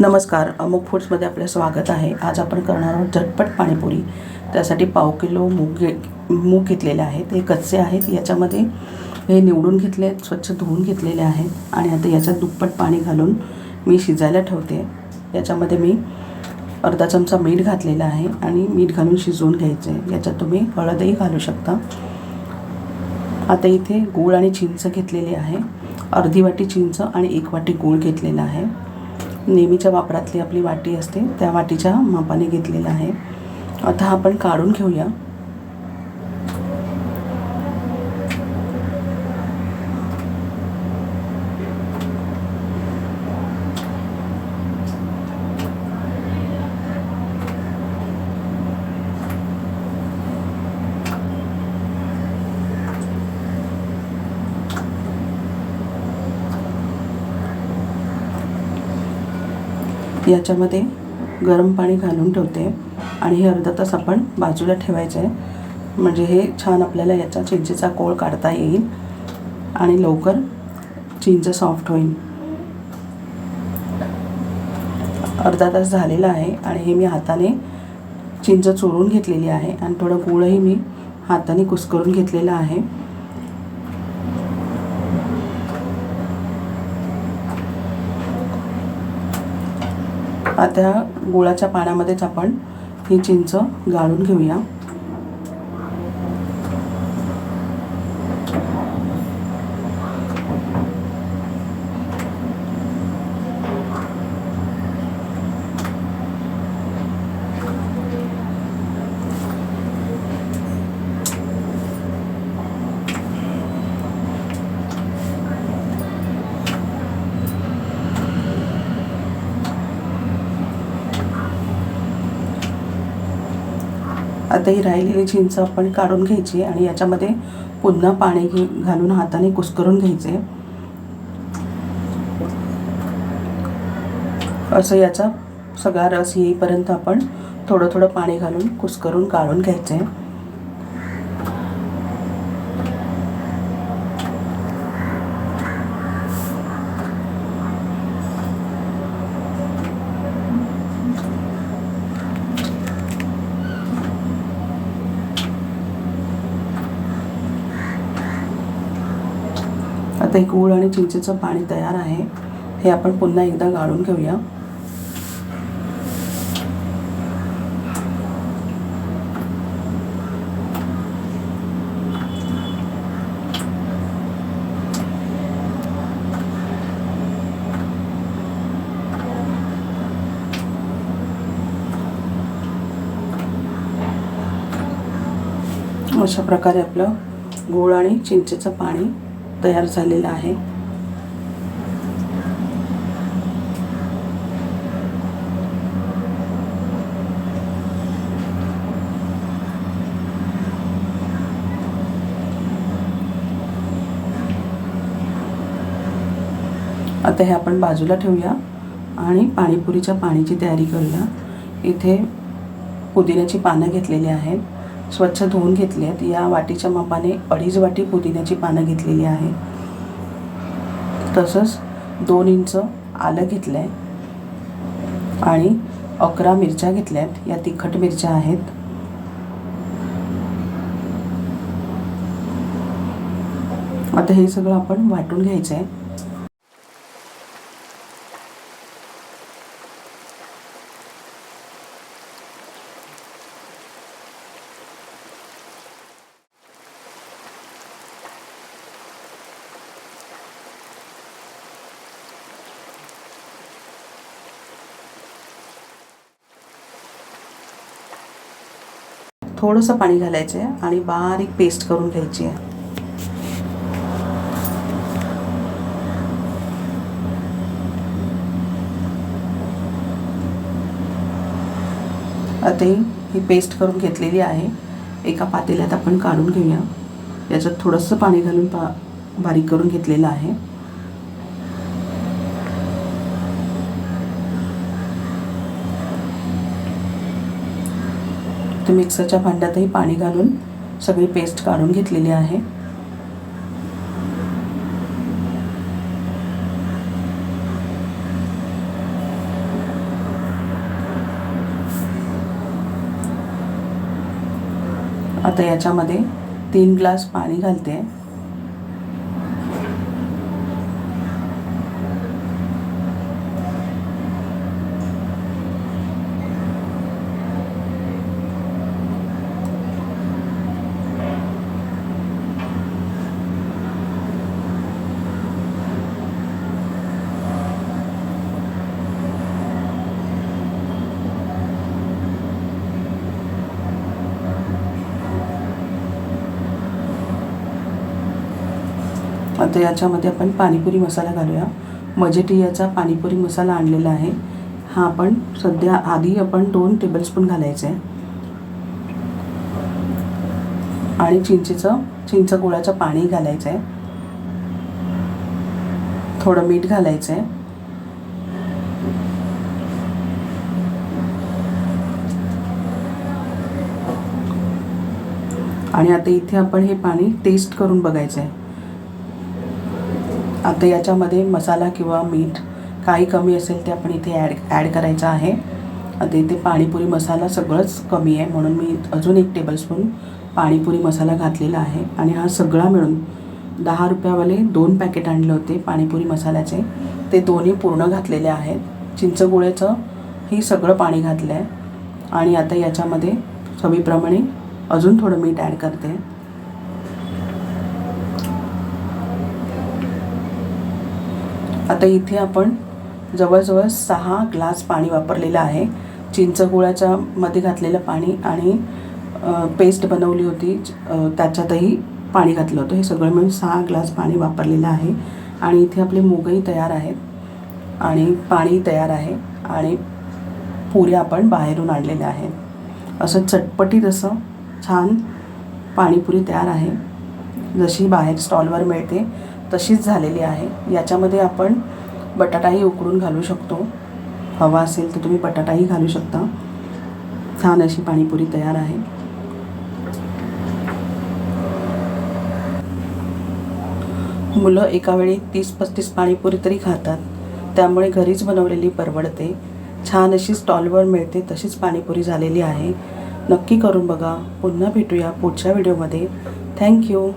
नमस्कार अमुक फूड्समध्ये आपलं स्वागत आहे. आज आपण करणार आहोत झटपट पाणीपुरी. त्यासाठी पाव किलो मूग घे मूग घेतलेले आहेत. हे कच्चे आहेत. याच्यामध्ये हे निवडून घेतले आहेत स्वच्छ धुवून घेतलेले आहेत. आणि आता याच्यात दुप्पट पाणी घालून मी शिजायला ठेवते. याच्यामध्ये मी अर्धा चमचा मीठ घातलेलं आहे आणि मीठ घालून शिजवून घ्यायचं. आहे याच्यात तुम्ही हळदही घालू शकता. आता इथे गूळ आणि चिंच घेतलेली आहे. अर्धी वाटी चिंच आणि एक वाटी गूळ घेतलेला आहे. नेहमीच्या वापरातली आपली वाटी असते त्या वाटीच्या मापाने घेतलेलं आहे. आता आपण काढून घेऊया. याच्यामध्ये गरम पाणी घालून ठेवते. आणि हे अर्धा तास आपण बाजूला ठेवायचं. आहे म्हणजे हे छान आपल्याला याचा चिंचेचा कोळ काढता येईल. आणि लवकर चिंच सॉफ्ट होईल. अर्धा तास झालेला आहे आणि हे मी हाताने चिंच चोरून घेतलेली आहे. आणि थोडं गुळही मी हाताने कुस्करून घेतलेला आहे. आता गुळाच्या पाण्यामध्येच आपण ही चिंच गाळून घेऊया. आता ही राहिलेली चिंच आपण काढून घ्यायची आणि याच्यामध्ये पुन्हा पाणी घे घालून हाताने कुस्करून घ्यायचे. असं याचा सगळा रस येईपर्यंत आपण थोडं थोडं पाणी घालून कुस्करून काढून घ्यायचं. आहे आता एक गूळ आणि चिंचेचं पाणी तयार आहे. हे आपण पुन्हा एकदा गाळून घेऊया. अशा प्रकारे आपलं गूळ आणि चिंचेचं पाणी तयार झालेला आहे. आता हे आपण बाजूला ठेवूया आणि पाणीपुरीच्या पाण्याची तयारी करूया. इथे पुदिन्याची पानं घेतलेली आहेत. स्वच्छ धुवून घेतली आहेत या वाटीच्या मापाने अडीच वाटी पुदिन्याची पानं घेतलेली आहे. तसंच दोन इंच आलं घेतलं आहे आणि अकरा मिरच्या घेतल्या आहेत या तिखट मिरच्या आहेत. आता हे सगळं आपण वाटून घ्यायचं आहे थोडंसं पाणी घालायचं आहे आणि बारीक पेस्ट करून घ्यायची आहे आता ही ही पेस्ट करून घेतलेली आहे. एका पातेल्यात आपण काढून घेऊया. याच्यात थोडंसं पाणी घालून पा बारीक करून घेतलेलं आहे. इथे मिक्सरच्या भांड्यातही पाणी घालून सगळी पेस्ट काढून घेतलेली आहे. आता याच्यामध्ये तीन ग्लास पाणी घालते. आहे आता याच्यामध्ये आपण पाणीपुरी मसाला घालूया. मजेटियाचा पाणीपुरी मसाला आणलेला आहे. हा आपण सध्या आधी आपण दोन टेबलस्पून घालायचे. आहे आणि चिंचेचं चिंच गुळाचं पाणी घालायचं आहे थोडं मीठ घालायचं आहे आणि आता इथे आपण हे पाणी टेस्ट करून बघायचं आहे आता याच्यामध्ये मसाला किंवा मीठ काही कमी असेल ते आपण इथे ॲड ॲड करायचं आहे. आता इथे पाणीपुरी मसाला सगळंच कमी आहे. म्हणून मी अजून एक टेबलस्पून पाणीपुरी मसाला घातलेला आहे. आणि हा सगळा मिळून दहा रुपयावाले दोन पॅकेट आणले होते पाणीपुरी मसाल्याचे. ते दोन्ही पूर्ण घातलेले आहेत. चिंचगुळ्याचं ही सगळं पाणी घातलं आहे आणि आता याच्यामध्ये चवीप्रमाणे अजून थोडं मीठ ॲड करते. आता इथे आपण जवळजवळ सहा ग्लास पाणी वापरलेलं आहे. चिंचगुळाच्या मध्ये घातलेलं पाणी आणि पेस्ट बनवली होती. त्याच्यातही पाणी घातलं होतं. हे सगळं मिळून सहा ग्लास पाणी वापरलेलं आहे. आणि इथे आपले मुगही तयार आहेत. आणि पाणी तयार आहे. आणि पुऱ्या आपण बाहेरून आणलेल्या आहेत. असं चटपटीत असं छान पाणीपुरी तयार आहे. जशी बाहेर स्टॉलवर मिळते तशीच झालेली आहे. याच्यामध्ये आपण बटाटाही उकडून घालू शकतो. हवा असेल तर तुम्ही बटाटाही घालू शकता. छान अशी पाणीपुरी तयार आहे. मुलं एकावेळी तीस पस्तीस पाणीपुरी तरी खातात. त्यामुळे घरीच बनवलेली परवडते. छान अशी स्टॉलवर मिळते तशीच पाणीपुरी झालेली आहे. नक्की करून बघा. पुन्हा भेटूया पुढच्या व्हिडिओमध्ये. थँक्यू